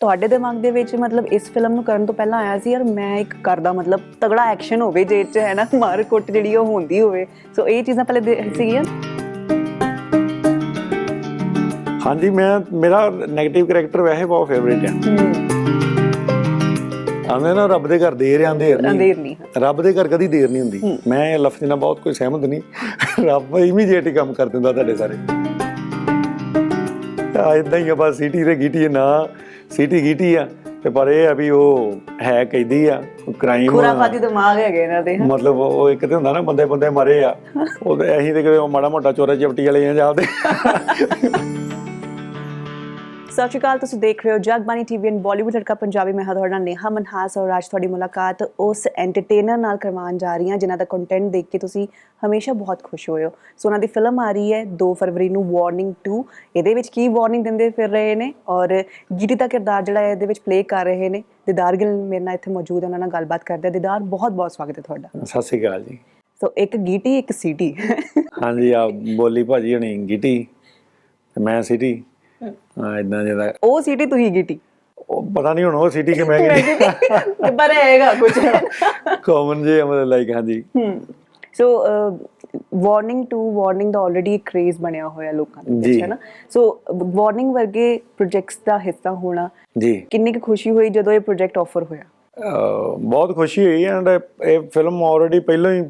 ਤੁਹਾਡੇ ਦਿਮਾਗ ਦੇ ਵਿੱਚ ਮਤਲਬ ਇਸ ਫਿਲਮ ਨੂੰ ਕਰਨ ਤੋਂ ਪਹਿਲਾਂ ਆਇਆ ਸੀ ਯਾਰ ਮੈਂ ਇੱਕ ਕਰਦਾ ਮਤਲਬ ਤਗੜਾ ਐਕਸ਼ਨ ਹੋਵੇ ਜੇ ਚ ਹੈ ਨਾ ਮਾਰ ਕੁੱਟ ਜਿਹੜੀ ਉਹ ਹੁੰਦੀ ਹੋਵੇ। ਸੋ ਇਹ ਚੀਜ਼ਾਂ ਪਹਿਲੇ ਸੀਗੀਆਂ? ਹਾਂਜੀ ਮੈਂ ਮੇਰਾ 네ਗੇਟਿਵ ਕੈਰੈਕਟਰ ਵੈਸੇ ਬਹੁਤ ਫੇਵਰੇਟ ਆ। ਆਂਦੇ ਨਾ ਰੱਬ ਦੇ ਘਰ ਦੇਰ ਆ ਅੰਧੇਰ ਨਹੀਂ। ਰੱਬ ਦੇ ਘਰ ਕਦੀ ਦੇਰ ਨਹੀਂ ਹੁੰਦੀ। ਮੈਂ ਇਹ ਲਫ਼ਜ਼ ਨਾਲ ਬਹੁਤ ਕੋਈ ਸਹਿਮਤ ਨਹੀਂ। ਰੱਬ ਇਮੀਡੀਏਟ ਹੀ ਕੰਮ ਕਰ ਦਿੰਦਾ ਤੁਹਾਡੇ ਸਾਰੇ। ਆ ਇਦਾਂ ਹੀ ਆ ਬਸ ਸਿਟੀ ਤੇ ਗੀਟੀ ਨਾ। ਸਿਟੀ ਗੀਟੀ ਆ। ਤੇ ਪਰ ਇਹ ਆ ਵੀ ਉਹ ਹੈ ਕੈਦੀ ਆ ਕ੍ਰਾਈਮ ਖੁਰਾਫਾਤੀ ਦਿਮਾਗ ਹੈਗੇ ਇਹਨਾਂ ਦੇ। ਮਤਲਬ ਉਹ ਇੱਕ ਤੇ ਹੁੰਦਾ ਨਾ ਬੰਦੇ ਬੰਦੇ ਮਰੇ ਆ। ਉਹ ਅਸੀਂ ਤੇ ਕਿਤੇ ਮਾੜਾ ਮੋਟਾ ਚੋਰਾ ਚਪਟੀ ਵਾਲੇ ਆ ਜਾਂਦੇ ਸਤਿ ਸ਼੍ਰੀ ਅਕਾਲ ਤੁਸੀਂ ਦੇਖ ਰਹੇ ਹੋ ਜਗਬਾਨੀ ਟੀਵੀ ਐਂਡ ਬਾਲੀਵੁੱਡ ਲੜਕਾ ਪੰਜਾਬੀ ਮੈਂ ਹਾਂ ਤੁਹਾਡਾ ਨੇਹਾ ਮਨਹਾਸ ਔਰ ਅੱਜ ਤੁਹਾਡੀ ਮੁਲਾਕਾਤ ਉਸ ਐਂਟਰਟੇਨਰ ਨਾਲ ਕਰਵਾਉਣ ਜਾ ਰਹੀ ਹਾਂ ਜਿਨ੍ਹਾਂ ਦਾ ਕੰਟੈਂਟ ਦੇਖ ਕੇ ਤੁਸੀਂ ਹਮੇਸ਼ਾ ਬਹੁਤ ਖੁਸ਼ ਹੋਏ ਹੋ। ਸੋ ਉਹਨਾਂ ਦੀ ਫਿਲਮ ਆ ਰਹੀ ਹੈ 2 ਫਰਵਰੀ ਨੂੰ ਵਾਰਨਿੰਗ 2 ਇਹਦੇ ਵਿੱਚ ਕੀ ਵਾਰਨਿੰਗ ਦਿੰਦੇ ਫਿਰ ਰਹੇ ਨੇ ਔਰ ਗੀਤੀ ਦਾ ਕਿਰਦਾਰ ਜਿਹੜਾ ਹੈ ਇਹਦੇ ਵਿੱਚ ਪਲੇ ਕਰ ਰਹੇ ਨੇ। ਦਿਦਾਰ ਗਿੱਲ ਮੇਰੇ ਨਾਲ ਇੱਥੇ ਮੌਜੂਦ ਹੈ ਉਹਨਾਂ ਨਾਲ ਗੱਲਬਾਤ ਕਰਦੇ ਦਿਦਾਰ ਬਹੁਤ ਬਹੁਤ ਸਵਾਗਤ ਹੈ ਤੁਹਾਡਾ। ਸਤਿ ਸ਼੍ਰੀ ਅਕਾਲ ਜੀ। ਸੋ ਇੱਕ ਗੀਟੀ ਇੱਕ ਸੀਟੀ। ਹਾਂਜੀ ਆ ਬੋਲੀ ਭਾਜੀ ਹਣੀ ਗਿੱਟੀ ਤੇ ਮੈਂ ਸਿਟੀ। ਹਾਂ ਇਦਾਂ ਜਿਹਦਾ ਉਹ ਸੀਟੀ ਤੁਸੀਂ ਗੀਟੀ ਉਹ ਪਤਾ ਨਹੀਂ ਹੁਣ ਉਹ ਸਿਟੀ ਕਿ ਮੈਂ ਗਿੱਟੀ ਪਰ ਹੈਗਾ ਕੁਝ ਕਾਮਨ ਜੇ ਮਤਲਬ ਲਾਈਕ ਹਾਂਜੀ। ਸੋ ਵਾਰਨਿੰਗ ਟੂ ਵਾਰਨਿੰਗ ਦਾ ਆਲਰੇਡੀ ਕ੍ਰੇਜ਼ ਬਣਿਆ ਹੋਇਆ ਲੋਕਾਂ ਦੇ ਵਿੱਚ। ਹੈ ਨਾ ਸੋ ਵਾਰਨਿੰਗ ਵਰਗੇ ਪ੍ਰੋਜੈਕਟਸ ਦਾ ਹਿੱਸਾ ਹੋਣਾ ਜੀ। ਕਿੰਨੀ ਕੁ ਖੁਸ਼ੀ ਹੋਈ ਜਦੋਂ ਇਹ ਪ੍ਰੋਜੈਕਟ ਆਫਰ ਹੋਇਆ? ਬਹੁਤ ਖੁਸ਼ੀ ਹੋਈ ਐਂਡ ਇਹ ਫਿਲਮ ਆਲਰੇਡੀ ਪਹਿਲਾਂ ਹੀ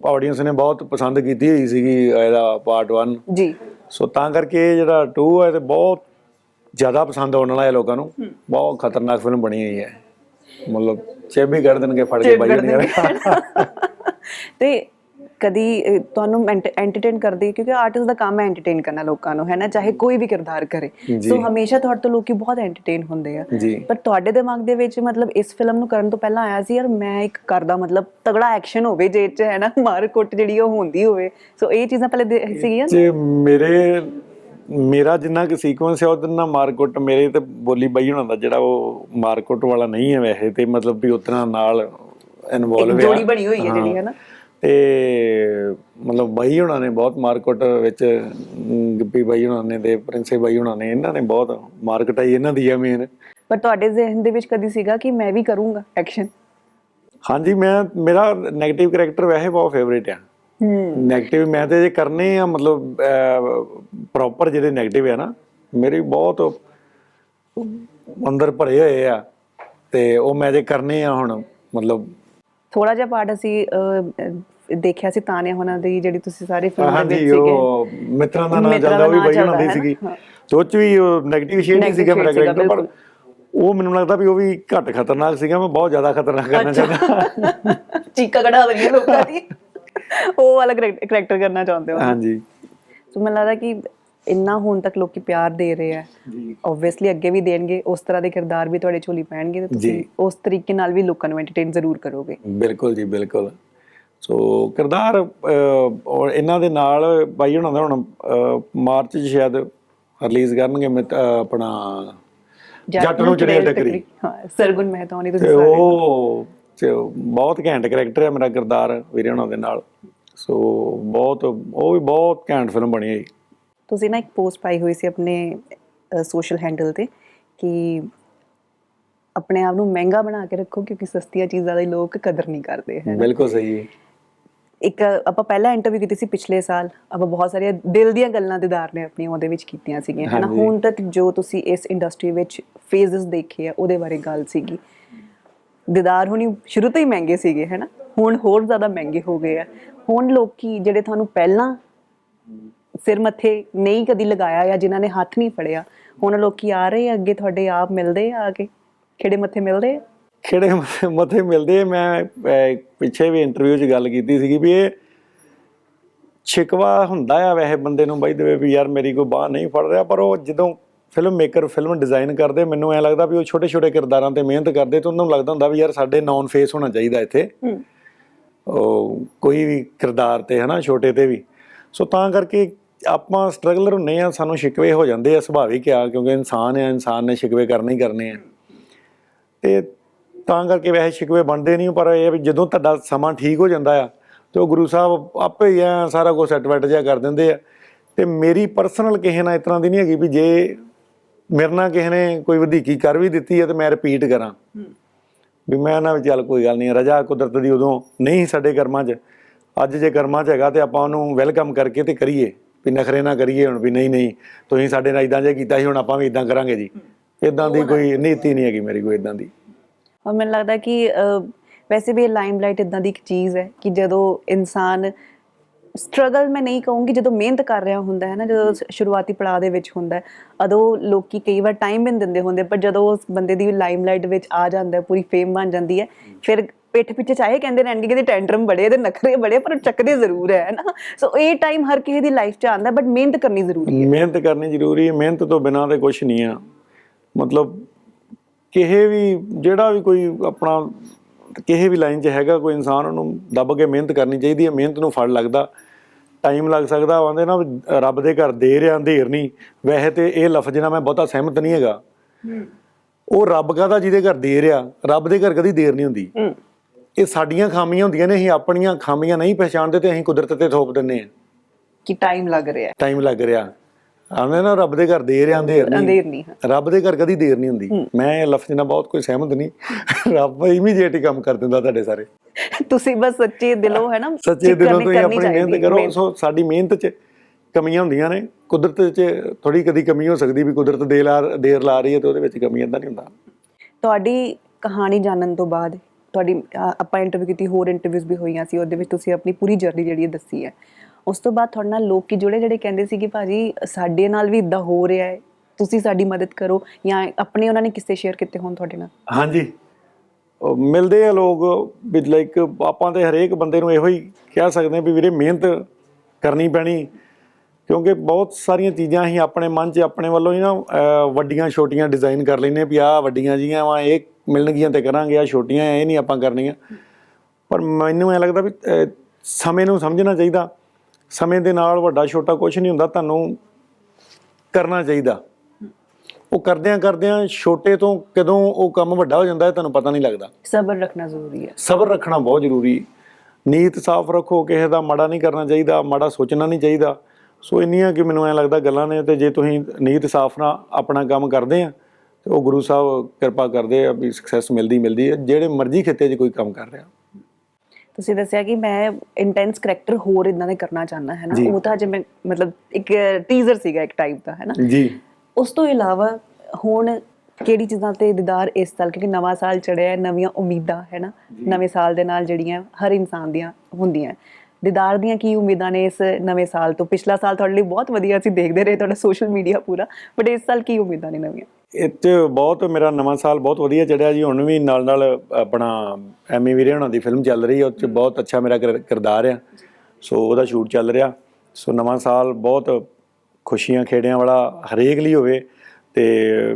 ਆਡੀਅנס ਨੇ ਬਹੁਤ ਪਸੰਦ ਕੀਤੀ ਹੋਈ ਸੀਗੀ ਇਹਦਾ ਪਾਰਟ 1 ਜੀ। ਸੋ ਤਾਂ ਕਰਕੇ ਇਹ ਜਿਹੜਾ 2 ਹੈ ਤੇ ਬਹੁਤ ਜ਼ਿਆਦਾ ਪਸੰਦ ਆਉਣ ਵਾਲਾ ਹੈ ਲੋਕਾਂ ਨੂੰ। ਬਹੁਤ ਖਤਰਨਾਕ ਫਿਲਮ ਬਣੀ ਹੋਈ ਹੈ। ਮਤਲਬ ਚੇਬੀ ਕਰ ਦੇਣਗੇ ਫੜ ਕੇ ਬਾਈ ਨਹੀਂ ਤੇ ਕਦੀ ਤੁਹਾਨੂੰ ਐਂਟਰਟੇਨ ਕਰਦੇ ਕਿਉਂਕਿ ਆਰਟਿਸਟ ਦਾ ਕੰਮ ਹੈ ਐਂਟਰਟੇਨ ਕਰਨਾ ਲੋਕਾਂ ਨੂੰ ਹੈ ਨਾ? ਚਾਹੇ ਕੋਈ ਵੀ ਕਿਰਦਾਰ ਕਰੇ। ਸੋ ਹਮੇਸ਼ਾ ਤੁਹਾਡੇ ਤੋਂ ਲੋਕੀ ਬਹੁਤ ਐਂਟਰਟੇਨ ਹੁੰਦੇ ਆ। ਜੀ। ਪਰ ਤੁਹਾਡੇ ਦਿਮਾਗ ਦੇ ਵਿੱਚ ਮਤਲਬ ਇਸ ਫਿਲਮ ਨੂੰ ਕਰਨ ਤੋਂ ਪਹਿਲਾਂ ਆਇਆ ਸੀ ਯਾਰ ਮੈਂ ਇੱਕ ਕਰਦਾ ਮਤਲਬ ਤਗੜਾ ਐਕਸ਼ਨ ਹੋਵੇ ਜੇ ਚ ਹੈ ਨਾ ਮਾਰ ਕੁੱਟ ਜਿਹੜੀ ਉਹ ਹੁੰਦੀ ਹੋਵੇ। ਸੋ ਇਹ ਚੀਜ਼ਾਂ ਪਹਿਲੇ ਸੀਗੀਆਂ? ਤੇ ਮੇਰੇ ਮੇਰਾ ਜਿੰਨਾ ਕਿ ਸੀਕੁਐਂਸ ਹੈ ਉਹਦੇ ਨਾਲ ਮਾਰਕੁੱਟ ਮੇਰੇ ਤੇ ਬੋਲੀ ਬਾਈ ਹੋਣਾ ਦਾ ਜਿਹੜਾ ਉਹ ਮਾਰਕੁੱਟ ਵਾਲਾ ਨਹੀਂ ਹੈ ਵੈਸੇ ਤੇ ਮਤਲਬ ਵੀ ਉਤਨਾ ਨਾਲ ਇਨਵੋਲਵ ਹੈ ਜੋੜੀ ਬਣੀ ਹੋਈ ਹੈ। ਜਿਹੜੀ ਹੈ ਨਾ? ਤੇ ਮਤਲਬ ਬਾਈ ਹੁਣਾਂ ਨੇ ਬਹੁਤ ਮਾਰਕਟ ਵਿੱਚ ਗਿੱਪੀ ਬਾਈ ਹੁਣਾਂ ਨੇ ਦੇ ਪ੍ਰਿੰਸੇ ਬਾਈ ਹੁਣਾਂ ਨੇ ਇਹਨਾਂ ਨੇ ਬਹੁਤ ਮਾਰਕਟ ਆਈ ਇਹਨਾਂ ਦੀ ਆ ਪਰ ਤੁਹਾਡੇ ਜ਼ਿਹਨ ਦੇ ਵਿੱਚ ਕਦੀ ਸੀਗਾ ਕਿ ਮੈਂ ਵੀ ਕਰੂੰਗਾ ਐਕਸ਼ਨ ਹਾਂਜੀ ਮੈਂ ਮੇਰਾ 네ਗੇਟਿਵ ਕੈਰੈਕਟਰ ਵੈਸੇ ਬਹੁਤ ਫੇਵਰੇਟ ਆ। 네ਗੇਟਿਵ ਮੈਂ ਤੇ ਜੇ ਕਰਨੇ ਆ ਮਤਲਬ ਪ੍ਰੋਪਰ ਜਿਹੜੇ 네ਗੇਟਿਵ ਆ ਨਾ ਮੇਰੀ ਬਹੁਤ ਅੰਦਰ ਭਰੇ ਹੋਏ ਆ। ਤੇ ਉਹ ਮੈਂ ਜੇ ਕਰਨੇ ਆ ਹੁਣ ਮਤਲਬ ਥੋੜਾ ਜਿਹਾ ਪਾਰਟ ਅਸੀਂ ਦੇਖਿਆ ਸੀ ਤਾਨੇ ਉਹਨਾਂ ਦੀ ਜਿਹੜੀ ਤੁਸੀਂ ਸਾਰੇ ਫਿਲਮ ਦੇ ਵਿੱਚ ਸੀਗੇ। ਉਹ ਮਿੱਤਰਾਂ ਦਾ ਨਾਮ ਮਿੱਤਰਾਂ ਚੱਲਦਾ ਦਾ ਉਹ ਵੀ ਬਈ ਉਹਨਾਂ ਦੀ ਸੀਗੀ। ਨਾ, ਤੇ ਉਹ ਚ ਵੀ ਉਹ 네ਗੇਟਿਵ ਸ਼ੇਡ ਹੀ Negative ਸੀਗਾ ਮੇਰਾ ਕੈਰੈਕਟਰ ਪਰ ਉਹ ਮੈਨੂੰ ਲੱਗਦਾ ਵੀ ਉਹ ਵੀ ਘੱਟ ਖਤਰਨਾਕ ਸੀਗਾ ਮੈਂ ਬਹੁਤ ਜ਼ਿਆਦਾ ਖਤਰਨਾਕ ਕਰਨਾ ਚਾਹੁੰਦਾ। ਚੀਕਾ ਕਢਾ ਰਹੀ ਲੋਕਾਂ ਦੀ। ਉਹ ਵਾਲਾ ਕਰੈਕਟਰ ਕਰਨਾ ਚਾਹੁੰਦੇ ਹੋ। ਹਾਂਜੀ ਸੋ ਮੈਨੂੰ ਲੱਗਦਾ ਕਿ ਇੰਨਾ ਹੁਣ ਤੱਕ ਲੋਕੀ ਪਿਆਰ ਦੇ ਰਹੇ ਆ। ਆਬਵੀਅਸਲੀ ਅੱਗੇ ਵੀ ਦੇਣਗੇ ਉਸ ਤਰ੍ਹਾਂ ਦੇ ਕਿਰਦਾਰ ਵੀ ਤੁਹਾਡੇ ਝੋਲੀ ਪੈਣਗੇ ਤੇ ਤੁਸੀਂ ਉਸ ਤਰੀਕੇ ਨਾਲ ਵੀ ਲੋਕਾਂ ਨੂੰ ਐਂਟਰਟੇਨ ਜ਼ਰੂਰ ਕਰੋਗੇ। ਬਿਲਕੁਲ ਜੀ ਬਿਲਕੁਲ। ਸੋ ਕਿਰਦਾਰ ਔਰ ਇਹਨਾਂ ਦੇ ਨਾਲ ਬਾਈ ਹੁਣਾਂ ਦਾ ਹੁਣ ਮਾਰਚ 'ਚ ਸ਼ਾਇਦ ਰਿਲੀਜ਼ ਕਰਨਗੇ ਆਪਣਾ ਜੱਟ ਨੂੰ ਚੜਿਆ ਟੱਕਰੀ। ਹਾਂ ਸਰਗੁਣ ਮਹਿਤਾ ਹੋਣੀ ਤੁਸੀਂ ਤੇ ਉਹ ਬਹੁਤ ਘੈਂਟ ਕਰੈਕਟਰ ਹੈ ਮੇਰਾ ਕਿਰਦਾਰ ਵੀਰੇ ਹੁਣਾਂ ਦੇ ਨਾਲ। ਸੋ ਬਹੁਤ ਉਹ ਵੀ ਬਹੁਤ ਘੈਂਟ ਫਿਲਮ ਬਣੀ ਹੈ ਤੁਸੀਂ ਨਾ ਇੱਕ ਪੋਸਟ ਪਾਈ ਹੋਈ ਸੀ ਆਪਣੇ ਸੋਸ਼ਲ ਹੈਂਡਲ ਤੇ ਕਿ ਆਪਣੇ ਆਪ ਨੂੰ ਮਹਿੰਗਾ ਬਣਾ ਕੇ ਰੱਖੋ ਕਿਉਂਕਿ ਸਸਤੀਆਂ ਚੀਜ਼ਾਂ ਦੀ ਲੋਕ ਕਦਰ ਨਹੀਂ ਕਰਦੇ ਹੈ ਬਿਲਕੁਲ ਸਹੀ। ਹੈ ਇੱਕ ਆਪਾਂ ਪਹਿਲਾਂ ਇੰਟਰਵਿਊ ਕੀਤੀ ਸੀ ਪਿਛਲੇ ਸਾਲ ਆਪਾਂ ਬਹੁਤ ਸਾਰੀਆਂ ਦਿਲ ਦੀਆਂ ਗੱਲਾਂ ਦਿਦਾਰ ਨੇ ਆਪਣੀ ਉਹਦੇ ਵਿੱਚ ਕੀਤੀਆਂ ਸੀਗੀਆਂ ਹਨਾ? ਹੁਣ ਤੱਕ ਜੋ ਤੁਸੀਂ ਇਸ ਇੰਡਸਟਰੀ ਵਿੱਚ ਫੇਜ਼ਸ ਦੇਖੇ ਆ ਉਹਦੇ ਬਾਰੇ ਗੱਲ ਸੀਗੀ। ਦਿਦਾਰ ਹੁਣੀ ਸ਼ੁਰੂ ਤੋਂ ਹੀ ਮਹਿੰਗੇ ਸੀਗੇ ਹਨਾ? ਹੁਣ ਹੋਰ ਜ਼ਿਆਦਾ ਮਹਿੰਗੇ ਹੋ ਗਏ ਆ। ਹੁਣ ਲੋਕੀ ਜਿਹੜੇ ਤੁਹਾਨੂੰ ਪਹਿਲਾਂ ਸਿਰ ਮੱਥੇ ਨਹੀਂ ਕਦੀ ਲਗਾਇਆ ਜਾਂ ਜਿਨ੍ਹਾਂ ਨੇ ਹੱਥ ਨਹੀਂ ਫੜਿਆ ਹੁਣ ਲੋਕੀ ਆ ਰਹੇ ਆ ਅੱਗੇ ਤੁਹਾਡੇ ਆਪ ਮਿਲਦੇ ਆ ਆ ਕੇ ਖੇੜੇ ਮੱਥੇ ਮਿਲਦੇ ਆ। ਖੇੜੇ ਮੱਥੇ- ਮਿਲਦੇ। ਮੈਂ ਪਿੱਛੇ ਵੀ ਇੰਟਰਵਿਊ 'ਚ ਗੱਲ ਕੀਤੀ ਸੀਗੀ ਵੀ ਇਹ ਸ਼ਿਕਵਾ ਹੁੰਦਾ ਆ ਵੈਸੇ ਬੰਦੇ ਨੂੰ ਬਾਈ ਦੇਵੇ ਵੀ ਯਾਰ ਮੇਰੀ ਕੋਈ ਬਾਹ ਨਹੀਂ ਫੜ ਰਿਹਾ ਪਰ ਉਹ ਜਦੋਂ ਫਿਲਮ ਮੇਕਰ ਫਿਲਮ ਡਿਜ਼ਾਈਨ ਕਰਦੇ ਮੈਨੂੰ ਐ ਲੱਗਦਾ ਵੀ ਉਹ ਛੋਟੇ ਛੋਟੇ ਕਿਰਦਾਰਾਂ ਤੇ ਮਿਹਨਤ ਕਰਦੇ ਤੇ ਉਹਨਾਂ ਨੂੰ ਲੱਗਦਾ ਹੁੰਦਾ ਵੀ ਯਾਰ ਸਾਡੇ ਨੌਨ ਫੇਸ ਹੋਣਾ ਚਾਹੀਦਾ ਇੱਥੇ। ਉਹ ਕੋਈ ਵੀ ਕਿਰਦਾਰ ਤੇ ਹਨਾ ਛੋਟੇ ਤੇ ਵੀ। ਸੋ ਤਾਂ ਕਰਕੇ ਆਪਾਂ ਸਟਰਗਲਰ ਹੁੰਨੇ ਆ ਸਾਨੂੰ ਸ਼ਿਕਵੇ ਹੋ ਜਾਂਦੇ ਆ ਸੁਭਾਵਿਕ ਆ ਕਿਉਂਕਿ ਇਨਸਾਨ ਆ ਇਨਸਾਨ ਨੇ ਸ਼ਿਕਵੇ ਕਰਨੇ ਹੀ ਕਰਨੇ ਆ। ਤੇ ਤਾਂ ਕਰਕੇ ਵੈਸੇ ਸ਼ਿਕਵੇ ਬਣਦੇ ਨਹੀਂ ਪਰ ਇਹ ਆ ਵੀ ਜਦੋਂ ਤੁਹਾਡਾ ਸਮਾਂ ਠੀਕ ਹੋ ਜਾਂਦਾ ਆ ਤੇ ਉਹ ਗੁਰੂ ਸਾਹਿਬ ਆਪੇ ਹੀ ਆ ਸਾਰਾ ਕੁਝ ਸੈਟ ਵੈਟ ਜਿਹਾ ਕਰ ਦਿੰਦੇ ਆ। ਤੇ ਮੇਰੀ ਪਰਸਨਲ ਕਿਸੇ ਨਾਲ ਇਸ ਤਰ੍ਹਾਂ ਦੀ ਨਹੀਂ ਹੈਗੀ ਵੀ ਜੇ ਮੇਰੇ ਨਾਲ ਕਿਸੇ ਨੇ ਕੋਈ ਵਧੀਕੀ ਕਰ ਵੀ ਦਿੱਤੀ ਹੈ ਤੇ ਮੈਂ ਰਿਪੀਟ ਕਰਾਂ। ਵੀ ਮੈਂ ਨਾ ਚੱਲ ਕੋਈ ਗੱਲ ਨਹੀਂ ਰਜਾ ਕੁਦਰਤ ਦੀ ਉਦੋਂ ਨਹੀਂ ਸਾਡੇ ਕਰਮਾਂ 'ਚ। ਅੱਜ ਜੇ ਕਰਮਾਂ 'ਚ ਹੈਗਾ ਤੇ ਆਪਾਂ ਉਹਨੂੰ ਵੈਲਕਮ ਕਰਕੇ ਤੇ ਕਰੀਏ ਵੀ ਨਖਰੇ ਨਾ ਕਰੀਏ ਹੁਣ ਵੀ ਨਹੀਂ ਨਹੀਂ ਤੁਸੀਂ ਸਾਡੇ ਨਾਲ ਇਦਾਂ ਜੇ ਕੀਤਾ ਸੀ ਹੁਣ ਆਪਾਂ ਵੀ ਇਦਾਂ ਕਰਾਂਗੇ ਜੀ। ਇਦਾਂ ਦੀ ਕੋਈ ਨੀਤੀ ਨਹੀਂ ਹੈਗੀ ਮੇਰੀ ਕੋਈ ਇਦਾਂ ਦੀ। ਔਰ ਮੈਨੂੰ ਲੱਗਦਾ ਕਿ ਵੈਸੇ ਵੀ ਲਾਈਮਲਾਈਟ ਇਦਾਂ ਦੀ ਇੱਕ ਚੀਜ਼ ਹੈ ਕਿ ਜਦੋਂ ਇਨਸਾਨ ਸਟਰਗਲ ਮੈਂ ਨਹੀਂ ਕਹੂੰਗੀ ਜਦੋਂ ਮਿਹਨਤ ਕਰ ਰਿਹਾ ਹੁੰਦਾ ਹੈ ਨਾ ਜਦੋਂ ਸ਼ੁਰੂਆਤੀ ਪੜਾਅ ਦੇ ਵਿੱਚ ਹੁੰਦਾ ਹੈ ਅਦੋਂ ਲੋਕੀ ਕਈ ਵਾਰ ਟਾਈਮ ਵੀ ਦਿੰਦੇ ਹੁੰਦੇ ਪਰ ਜਦੋਂ ਉਸ ਬੰਦੇ ਦੀ ਲਾਈਮਲਾਈਟ ਵਿੱਚ ਆ ਜਾਂਦਾ ਹੈ ਪੂਰੀ ਫੇਮ ਬਣ ਜਾਂਦੀ ਹੈ ਫਿਰ ਪਿੱਠ ਪਿੱਛੇ ਚਾਹੇ ਕਹਿੰਦੇ ਨੇ ਐਂਡੀ ਕਹਿੰਦੇ ਟੈਂਟਰਮ ਬੜੇ ਤੇ ਨਖਰੇ ਬੜੇ ਪਰ ਚੱਕਦੇ ਜ਼ਰੂਰ ਹੈ ਨਾ? ਸੋ ਇਹ ਟਾਈਮ ਹਰ ਕਿਸੇ ਦੀ ਲਾਈਫ 'ਚ ਆਉਂਦਾ ਬਟ ਮਿਹਨਤ ਕਰਨੀ ਜ਼ਰੂਰੀ ਹੈ। ਮਿਹਨਤ ਕਰਨੀ ਜ਼ਰੂਰੀ ਹੈ ਮਿਹਨਤ ਤੋਂ ਬਿਨਾਂ ਤੇ ਕੁਝ ਨਹੀਂ ਆ। ਮਤਲਬ ਕਿਸੇ ਵੀ ਜਿਹੜਾ ਵੀ ਕੋਈ ਆਪਣਾ ਕਿਸੇ ਵੀ ਲਾਈਨ 'ਚ ਹੈਗਾ ਕੋਈ ਇਨਸਾਨ ਉਹਨੂੰ ਦੱਬ ਕੇ ਮਿਹਨਤ ਕਰਨੀ ਚਾਹੀਦੀ ਹੈ ਮਿਹਨਤ ਨੂੰ ਫਲ ਲੱਗਦਾ ਟਾਈਮ ਲੱਗ ਸਕਦਾ ਆਂਦੇ ਨਾ ਰੱਬ ਦੇ ਘਰ ਦੇਰ ਆ ਅੰਧੇਰ ਨਹੀਂ। ਵੈਸੇ ਤੇ ਇਹ ਲਫ਼ਜ਼ ਨਾਲ ਮੈਂ ਬਹੁਤਾ ਸਹਿਮਤ ਨਹੀਂ ਹੈਗਾ। ਉਹ ਰੱਬ ਕਾਹਦਾ ਜਿਹਦੇ ਘਰ ਦੇਰ ਆ ਰੱਬ ਦੇ ਘਰ ਕਦੀ ਦੇਰ ਨਹੀਂ ਹੁੰਦੀ। ਇਹ ਸਾਡੀਆਂ ਖਾਮੀਆਂ ਹੁੰਦੀਆਂ ਨੇ ਅਸੀਂ ਆਪਣੀਆਂ ਖਾਮੀਆਂ ਨਹੀਂ ਪਛਾਣਦੇ ਤੇ ਅਸੀਂ ਕੁਦਰਤ ਤੇ ਥੋਪ ਦਿੰਨੇ ਆ ਕਿ ਟਾਈਮ ਲੱਗ ਰਿਹਾ। ਟਾਈਮ ਲੱਗ ਰਿਹਾ। ਆਂਦੇ ਨਾ ਰੱਬ ਦੇ ਘਰ ਦੇਰ ਆ ਅੰਧੇਰ ਨਹੀਂ। ਅੰਧੇਰ ਨਹੀਂ ਰੱਬ ਦੇ ਘਰ ਕਦੀ ਦੇਰ ਨਹੀਂ ਹੁੰਦੀ। ਮੈਂ ਇਹ ਲਫ਼ਜ਼ ਨਾਲ ਬਹੁਤ ਕੋਈ ਸਹਿਮਤ ਨਹੀਂ। ਰੱਬ ਇਮੀਡੀਏਟ ਹੀ ਕੰਮ ਕਰ ਦਿੰਦਾ ਤੁਹਾਡੇ ਸਾਰੇ। ਤੁਸੀਂ ਬਸ ਸੱਚੇ ਦਿਲੋਂ ਹੈ ਨਾ ਸੱਚੇ ਦਿਲੋਂ ਤੁਸੀਂ ਆਪਣੀ ਮਿਹਨਤ ਕਰੋ। ਸੋ ਸਾਡੀ ਮਿਹਨਤ 'ਚ ਕਮੀਆਂ ਹੁੰਦੀਆਂ ਨੇ। ਕੁਦਰਤ 'ਚ ਥੋੜੀ ਕਦੀ ਕਮੀ ਹੋ ਸਕਦੀ ਵੀ ਕੁਦਰਤ ਦੇਰ ਲਾ ਦੇਰ ਲਾ ਰਹੀ ਹੈ ਤੇ ਉਹਦੇ ਵਿੱਚ ਕਮੀ ਇਦਾਂ ਨਹੀਂ ਹੁੰਦਾ। ਤੁਹਾਡੀ ਕਹਾਣੀ ਜਾਣਨ ਤੋਂ ਬਾਅਦ ਤੁਹਾਡੀ ਆਪਾਂ ਇੰਟਰਵਿਊ ਕੀਤੀ ਹੋਰ ਇੰਟਰਵਿਊਜ਼ ਵੀ ਹੋਈਆਂ ਸੀ ਉਹਦੇ ਵਿੱਚ ਤੁਸੀਂ ਆਪਣੀ ਪੂਰੀ ਜਰਨੀ ਜਿਹੜੀ ਹੈ ਦੱਸੀ ਹੈ। ਉਸ ਤੋਂ ਬਾਅਦ ਤੁਹਾਡੇ ਨਾਲ ਲੋਕ ਕੀ ਜੁੜੇ ਜਿਹੜੇ ਕਹਿੰਦੇ ਸੀ ਕਿ ਭਾਜੀ, ਸਾਡੇ ਨਾਲ ਵੀ ਇਦਾਂ ਹੋ ਰਿਹਾ ਹੈ। ਤੁਸੀਂ ਸਾਡੀ ਮਦਦ ਕਰੋ ਜਾਂ ਆਪਣੇ ਉਹਨਾਂ ਨੇ ਕਿੱਸੇ ਸ਼ੇਅਰ ਕੀਤੇ ਹੋਣ ਤੁਹਾਡੇ ਨਾਲ? ਹਾਂਜੀ। ਮਿਲਦੇ ਆ ਲੋਕ ਵੀ ਲਾਈਕ ਆਪਾਂ ਤੇ ਹਰੇਕ ਬੰਦੇ ਨੂੰ ਇਹੋ ਹੀ ਕਹਿ ਸਕਦੇ ਆ ਵੀ ਵੀਰੇ ਮਿਹਨਤ ਕਰਨੀ ਪੈਣੀ। ਕਿਉਂਕਿ ਬਹੁਤ ਸਾਰੀਆਂ ਚੀਜ਼ਾਂ ਅਸੀਂ ਆਪਣੇ ਮਨ 'ਚ ਆਪਣੇ ਵੱਲੋਂ ਹੀ ਨਾ ਵੱਡੀਆਂ ਛੋਟੀਆਂ ਡਿਜ਼ਾਈਨ ਕਰ ਲੈਨੇ ਵੀ ਆਹ ਵੱਡੀਆਂ ਜੀਆਂ ਵਾ, ਇਹ ਮਿਲਣਗੀਆਂ ਤੇ ਕਰਾਂਗੇ ਆ ਛੋਟੀਆਂ ਇਹ ਨਹੀਂ ਆਪਾਂ ਕਰਨੀਆਂ। ਪਰ ਮੈਨੂੰ ਐ ਲੱਗਦਾ ਵੀ ਸਮੇਂ ਨੂੰ ਸਮਝਣਾ ਚਾਹੀਦਾ। ਸਮੇਂ ਦੇ ਨਾਲ ਵੱਡਾ ਛੋਟਾ ਕੁਝ ਨਹੀਂ ਹੁੰਦਾ ਤੁਹਾਨੂੰ ਕਰਨਾ ਚਾਹੀਦਾ। ਉਹ ਕਰਦਿਆਂ ਕਰਦਿਆਂ ਛੋਟੇ ਤੋਂ ਕਦੋਂ ਉਹ ਕੰਮ ਵੱਡਾ ਹੋ ਜਾਂਦਾ ਹੈ ਤੁਹਾਨੂੰ ਪਤਾ ਨਹੀਂ ਲੱਗਦਾ। ਸਬਰ ਰੱਖਣਾ ਜ਼ਰੂਰੀ ਹੈ। ਸਬਰ ਰੱਖਣਾ ਬਹੁਤ ਜ਼ਰੂਰੀ। ਨੀਤ ਸਾਫ਼ ਰੱਖੋ ਕਿਸੇ ਦਾ ਮਾੜਾ ਨਹੀਂ ਕਰਨਾ ਚਾਹੀਦਾ ਮਾੜਾ ਸੋਚਣਾ ਨਹੀਂ ਚਾਹੀਦਾ। ਸੋ ਇੰਨੀਆਂ ਕਿ ਮੈਨੂੰ ਐ ਲੱਗਦਾ ਗੱਲਾਂ ਨੇ ਤੇ ਜੇ ਤੁਸੀਂ ਨੀਤ ਸਾਫ਼ ਨਾਲ ਆਪਣਾ ਕੰਮ ਕਰਦੇ ਆ ਤੇ ਉਹ ਗੁਰੂ ਸਾਹਿਬ ਕਿਰਪਾ ਕਰਦੇ ਆ ਵੀ ਸਕਸੈਸ ਮਿਲਦੀ ਮਿਲਦੀ ਹੈ ਜਿਹੜੇ ਮਰਜ਼ੀ ਖਿੱਤੇ 'ਚ ਕੋਈ ਕੰਮ ਕਰ ਰਿਹਾ। ਤੁਸੀਂ ਦੱਸਿਆ ਕਿ ਮੈਂ ਇੰਟੈਂਸ ਕਰੈਕਟਰ ਹੋਰ ਇਦਾਂ ਦੇ ਕਰਨਾ ਚਾਹੁੰਦਾ ਹੈ ਨਾ? ਜੀ। ਉਹ ਤਾਂ ਜਿਵੇਂ ਮਤਲਬ ਇੱਕ ਟੀਜ਼ਰ ਸੀਗਾ ਇੱਕ ਟਾਈਪ ਦਾ ਹੈ ਨਾ? ਜੀ। ਉਸ ਤੋਂ ਇਲਾਵਾ ਹੁਣ ਕਿਹੜੀ ਚੀਜ਼ਾਂ ਤੇ ਦੀਦਾਰ ਇਸ ਸਾਲ ਕਿਉਂਕਿ ਨਵਾਂ ਸਾਲ ਚੜਿਆ ਹੈ ਨਵੀਆਂ ਉਮੀਦਾਂ ਹੈ ਨਾ? ਨਵੇਂ ਸਾਲ ਦੇ ਨਾਲ ਜਿਹੜੀਆਂ ਹਰ ਇਨਸਾਨ ਦੀਆਂ ਹੁੰਦੀਆਂ ਦੀਦਾਰ ਦੀਆਂ ਕੀ ਉਮੀਦਾਂ ਨੇ ਇਸ ਨਵੇਂ ਸਾਲ ਤੋਂ? ਪਿਛਲਾ ਸਾਲ ਤੁਹਾਡੇ ਲਈ ਬਹੁਤ ਵਧੀਆ ਸੀ ਦੇਖਦੇ ਰਹੇ ਤੁਹਾਡਾ ਸੋਸ਼ਲ ਮੀਡੀਆ ਪੂਰਾ ਬਟ ਇਸ ਸਾਲ ਕੀ ਉਮੀਦਾਂ ਨੇ ਨਵੀਆਂ? ਇਹ 'ਚ ਬਹੁਤ ਮੇਰਾ ਨਵਾਂ ਸਾਲ ਬਹੁਤ ਵਧੀਆ ਚੜਿਆ ਜੀ ਹੁਣ ਵੀ ਨਾਲ ਨਾਲ ਆਪਣਾ ਐਮੀ ਵੀਰੇ ਹੋਣਾ ਦੀ ਫਿਲਮ ਚੱਲ ਰਹੀ ਹੈ ਉਹ 'ਚ ਬਹੁਤ ਅੱਛਾ ਮੇਰਾ ਕਿਰ- ਕਿਰਦਾਰ ਆ। ਸੋ ਉਹਦਾ ਸ਼ੂਟ ਚੱਲ ਰਿਹਾ। ਸੋ ਨਵਾਂ ਸਾਲ ਬਹੁਤ ਖੁਸ਼ੀਆਂ ਖੇੜਿਆਂ ਵਾਲਾ ਹਰੇਕ ਲਈ ਹੋਵੇ ਤੇ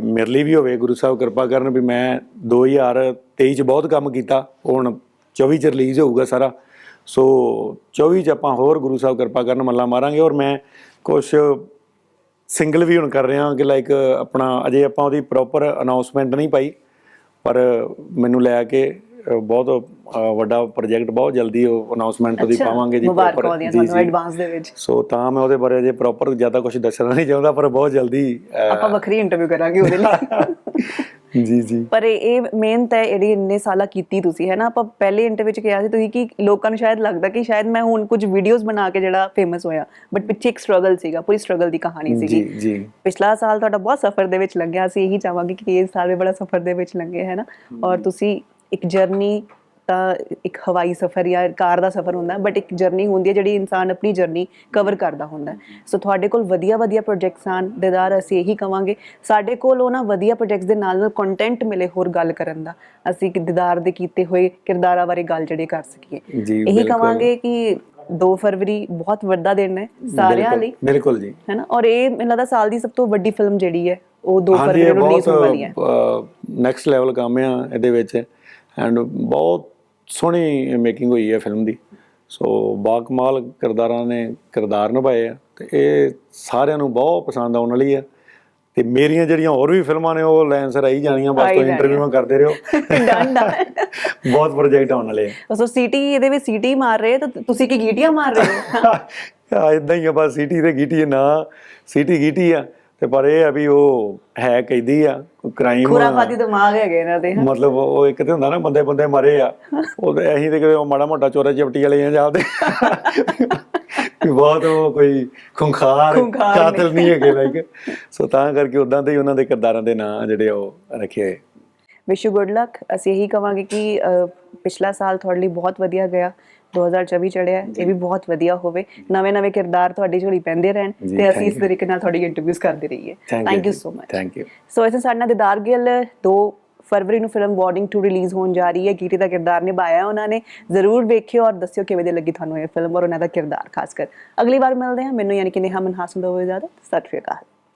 ਮੇਰੇ ਲਈ ਵੀ ਹੋਵੇ ਗੁਰੂ ਸਾਹਿਬ ਕਿਰਪਾ ਕਰਨ ਵੀ ਮੈਂ 2023 ਚ ਬਹੁਤ ਕੰਮ ਕੀਤਾ ਹੁਣ 24 ਚ ਰਿਲੀਜ਼ ਹੋਊਗਾ ਸਾਰਾ। ਸੋ 24 ਚ ਆਪਾਂ ਹੋਰ ਗੁਰੂ ਸਾਹਿਬ ਕਿਰਪਾ ਕਰਨ ਮੱਲਾ ਮਾਰਾਂਗੇ ਔਰ ਮੈਂ ਕੁਝ ਸਿੰਗਲ ਵੀ ਹੁਣ ਕਰ ਰਿਹਾ ਕਿ ਲਾਈਕ ਆਪਣਾ ਅਜੇ ਆਪਾਂ ਉਹਦੀ ਪ੍ਰੋਪਰ ਅਨਾਉਂਸਮੈਂਟ ਨਹੀਂ ਪਾਈ ਪਰ ਮੈਨੂੰ ਲੈ ਕੇ ਬਹੁਤ ਵੱਡਾ ਪ੍ਰੋਜੈਕਟ ਬਹੁਤ ਜਲਦੀ ਉਹ ਅਨਾਉਂਸਮੈਂਟ ਉਹਦੀ ਪਾਵਾਂਗੇ ਜੀ ਤੁਹਾਨੂੰ। ਐਡਵਾਂਸ ਦੇ ਵਿੱਚ ਸੋ ਤਾਂ ਮੈਂ ਉਹਦੇ ਬਾਰੇ ਅਜੇ ਪ੍ਰੋਪਰ ਜ਼ਿਆਦਾ ਕੁਝ ਦੱਸਣਾ ਨਹੀਂ ਚਾਹੁੰਦਾ ਪਰ ਬਹੁਤ ਜਲਦੀ ਆਪਾਂ ਵੱਖਰੀ ਇੰਟਰਵਿਊ ਕਰਾਂਗੇ ਉਹਦੇ ਲਈ ਜੀ ਜੀ। ਪਰ ਇਹ ਮਿਹਨਤ ਹੈ ਜਿਹੜੀ ਇੰਨੇ ਸਾਲਾਂ ਕੀਤੀ ਤੁਸੀਂ ਹੈ ਨਾ? ਆਪਾਂ ਪਹਿਲੇ ਇੰਟਰਵਿਊ ਚ ਕਿਹਾ ਸੀ ਤੁਸੀਂ ਕਿ ਲੋਕਾਂ ਨੂੰ ਸ਼ਾਇਦ ਲੱਗਦਾ ਕਿ ਸ਼ਾਇਦ ਮੈਂ ਹੁਣ ਕੁਝ ਵੀਡੀਓਜ਼ ਬਣਾ ਕੇ ਜਿਹੜਾ ਫੇਮਸ ਹੋਇਆ। ਬਟ ਪਿੱਛੇ ਇੱਕ ਸਟਰਗਲ ਸੀਗਾ ਪੂਰੀ ਸਟਰਗਲ ਦੀ ਕਹਾਣੀ ਜੀ ਸੀਗੀ। ਜੀ। ਪਿਛਲਾ ਸਾਲ ਤੁਹਾਡਾ ਬਹੁਤ ਸਫ਼ਰ ਦੇ ਵਿੱਚ ਲੰਘਿਆ ਸੀ ਇਹੀ ਚਾਹਾਂਗੇ ਕਿ ਇਸ ਸਾਲ ਵੀ ਬੜਾ ਸਫ਼ਰ ਦੇ ਵਿੱਚ ਲੰਘੇ ਹੈ ਨਾ? ਔਰ ਤੁਸੀਂ ਇੱਕ ਜਰਨੀ ਤਾਂ ਇੱਕ ਹਵਾਈ ਸਫ਼ਰ ਜਾਂ ਕਾਰ ਦਾ ਸਫ਼ਰ ਹੁੰਦਾ ਬਟ ਇੱਕ ਜਰਨੀ ਹੁੰਦੀ ਹੈ ਜਿਹੜੀ ਇਨਸਾਨ ਆਪਣੀ ਜਰਨੀ ਕਵਰ ਕਰਦਾ ਹੁੰਦਾ। ਸੋ ਤੁਹਾਡੇ ਕੋਲ ਵਧੀਆ ਵਧੀਆ ਪ੍ਰੋਜੈਕਟਸ ਹਨ ਦੇਦਾਰ ਅਸੀਂ ਇਹੀ ਕਵਾਂਗੇ ਸਾਡੇ ਕੋਲ ਉਹਨਾਂ ਵਧੀਆ ਪ੍ਰੋਜੈਕਟਸ ਦੇ ਨਾਲ ਨਾਲ ਕੰਟੈਂਟ ਮਿਲੇ ਹੋਰ ਗੱਲ ਕਰਨ ਦਾ। ਅਸੀਂ ਕਿ ਦੀਦਾਰ ਦੇ ਕੀਤੇ ਹੋਏ ਕਿਰਦਾਰਾਂ ਬਾਰੇ ਗੱਲ ਜਿਹੜੇ ਕਰ ਸਕੀਏ। ਇਹੀ। ਕਵਾਂਗੇ ਕਿ 2 ਫਰਵਰੀ ਬਹੁਤ ਵੱਡਾ ਦਿਨ ਹੈ ਸਾਰਿਆਂ ਲਈ। ਬਿਲਕੁਲ ਜੀ। ਹੈ ਨਾ ਔਰ ਇਹ ਮੈਨੂੰ ਲੱਗਦਾ ਸਾਲ ਦੀ ਸਭ ਤੋਂ ਵੱਡੀ ਫਿਲਮ ਜਿਹੜੀ ਹੈ ਉਹ 2 ਹਾਂਜੀ ਫਰਵਰੀ ਨੂੰ ਰਿਲੀਜ਼ ਹੋਣ ਵਾਲੀ ਹੈ। ਨੈਕਸਟ ਲੈਵਲ ਕੰਮ ਆ ਇਹਦੇ ਵਿੱਚ। ਐਂਡ ਬਹੁਤ ਸੋਹਣੀ ਮੇਕਿੰਗ ਹੋਈ ਹੈ ਫਿਲਮ ਦੀ। ਸੋ ਬਾਕਮਾਲ ਕਿਰਦਾਰਾਂ ਨੇ ਕਿਰਦਾਰ ਨਿਭਾਏ ਆ ਤੇ ਇਹ ਸਾਰਿਆਂ ਨੂੰ ਬਹੁਤ ਪਸੰਦ ਆਉਣ ਵਾਲੀ ਆ। ਤੇ ਮੇਰੀਆਂ ਜਿਹੜੀਆਂ ਹੋਰ ਵੀ ਫਿਲਮਾਂ ਨੇ ਉਹ ਲਾਈਨ ਸਰ ਆਈ ਜਾਣੀਆਂ ਬਸ ਤੋਂ। ਇੰਟਰਵਿਊਆਂ ਕਰਦੇ ਰਹੋ। ਡਨ ਡਨ ਬਹੁਤ ਪ੍ਰੋਜੈਕਟ ਆਉਣ ਵਾਲੇ ਸੋ ਸੀਟੀ ਇਹਦੇ ਵਿੱਚ ਸੀਟੀ ਮਾਰ ਰਹੇ ਤਾਂ ਤੁਸੀਂ ਕੀ ਗੀਟੀਆਂ ਮਾਰ ਰਹੇ ਹੋ? ਆ ਇਦਾਂ ਹੀ ਆ ਬਸ ਸਿਟੀ ਤੇ ਗੀਟੀ ਨਾ ਸਿਟੀ ਗੀਟੀ ਆ। ਤੇ ਪਰ ਇਹ ਆ ਵੀ ਉਹ ਹੈ ਕੈਦੀ ਆ ਕ੍ਰਾਈਮ ਖੁਰਾਫਾਤੀ ਦਿਮਾਗ ਹੈਗੇ ਇਹਨਾਂ ਦੇ। ਮਤਲਬ ਉਹ ਇੱਕ ਤੇ ਹੁੰਦਾ ਨਾ ਬੰਦੇ ਬੰਦੇ ਮਰੇ ਆ। ਉਹ ਤੇ ਅਸੀਂ ਤੇ ਕਿਤੇ ਉਹ ਮਾੜਾ ਮੋਟਾ ਚੋਰਾ ਚਪਟੀ ਵਾਲੇ ਆ ਜਾਂਦੇ ਵੀ ਬਹੁਤ ਉਹ ਕੋਈ ਖੁੰਖਾਰ ਕਾਤਲ ਨਹੀਂ ਹੈਗੇ ਲਾਈਕ ਸੋ ਤਾਂ ਕਰਕੇ ਉਦਾਂ ਦੇ ਹੀ ਉਹਨਾਂ ਦੇ ਕਿਰਦਾਰਾਂ ਦੇ ਨਾਂ ਜਿਹੜੇ ਉਹ ਰੱਖੇ ਵਿਸ਼ ਯੂ ਗੁੱਡ ਲੱਕ ਅਸੀਂ ਇਹੀ ਕਵਾਂਗੇ ਕਿ ਪਿਛਲਾ ਸਾਲ ਤੁਹਾਡੇ ਲਈ ਬਹੁਤ ਵਧੀਆ ਗਿਆ। 2024 ਚੜਿਆ ਇਹ ਵੀ ਬਹੁਤ ਵਧੀਆ ਹੋਵੇ। ਨਵੇਂ ਨਵੇਂ ਕਿਰਦਾਰ ਤੁਹਾਡੀ ਝੋਲੀ ਪੈਂਦੇ ਰਹਿਣ ਤੇ ਅਸੀਂ ਇਸ ਤਰੀਕੇ ਨਾਲ ਤੁਹਾਡੀ ਇੰਟਰਵਿਊਜ਼ ਕਰਦੇ ਰਹੀਏ। Thank you so much thank you so ਇਸੇ ਸਾਡੇ ਨਾਲ ਦਿਦਾਰ ਗਿੱਲ 2 ਫਰਵਰੀ ਨੂੰ ਫਿਲਮ ਵਾਰਨਿੰਗ 2 ਰਿਲੀਜ਼ ਹੋਣ ਜਾ ਰਹੀ ਹੈ। ਗੀਤੇ ਦਾ ਕਿਰਦਾਰ ਨਿਭਾਇਆ ਉਹਨਾਂ ਨੇ। ਜ਼ਰੂਰ ਵੇਖਿਓ ਔਰ ਦੱਸਿਓ ਕਿਵੇਂ ਦੀ ਲੱਗੀ ਤੁਹਾਨੂੰ ਇਹ ਫਿਲਮ ਔਰ ਉਹਨਾਂ ਦਾ ਕਿਰਦਾਰ ਖਾਸ ਕਰ। ਅਗਲੀ ਵਾਰ ਮਿਲਦੇ ਹਾਂ। ਮੈਨੂੰ ਯਾਨੀ ਕਿ ਨੇਹਾ ਮਨਹਾਸਨ ਦੋ ਇਜਾਜ਼ਤ ਸਤਿ ਸ਼੍ਰੀ ਅਕਾਲ।